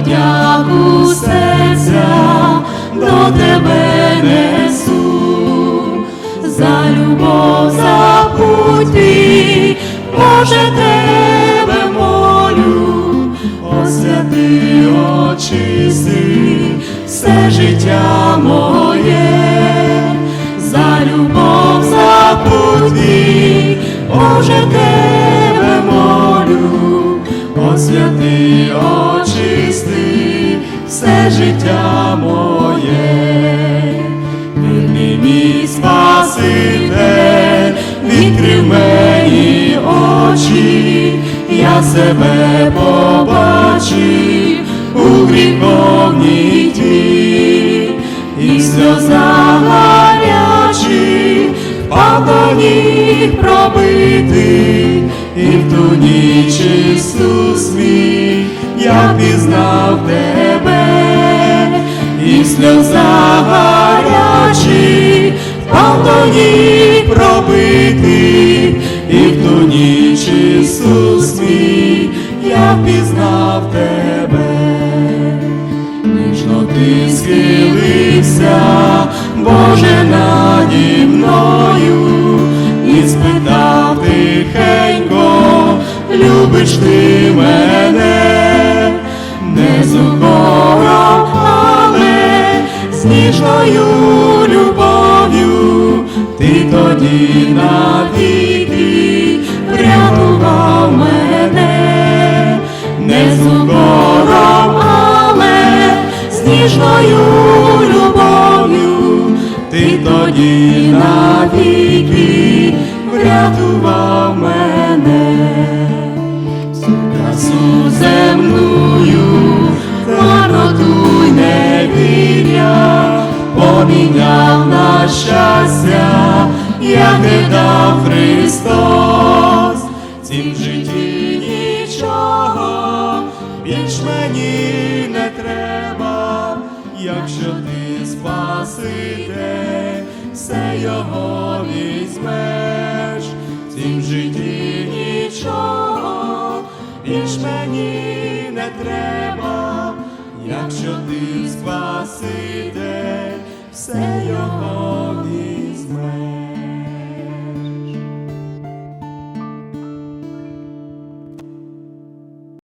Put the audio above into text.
подяку серця до тебе несу, за любов, за путь твій, Боже тебе молю, освяти очисти все життя моє, за любов, за путь твій, Боже тебе освяти, очисти все життя моє, вірний мій Спаситель, відкрив мені очі, я себе побачив у гріховній ті, і сльоза гарячі, ніг пробитий, і в ту ніч Ісус мій, я пізнав тебе, і сльоза гарячі, впав до і в ту ніч Ісус мій, я пізнав тебе, ніжно ти схилився, Боже, наді мною, любиш ти мене, не з укором, але з ніжною любов'ю, ти тоді навіки врятував мене, не з укором, але з ніжною любов'ю, ти тоді навіки врятував мене земную, марноту й невір'я, поміняв на щастя, яке дав Христос, цім житті нічого більш мені не треба, якщо ти спасите, все його візьмеш, цім житті нічого більш мені не треба, якщо ти спаситель, все його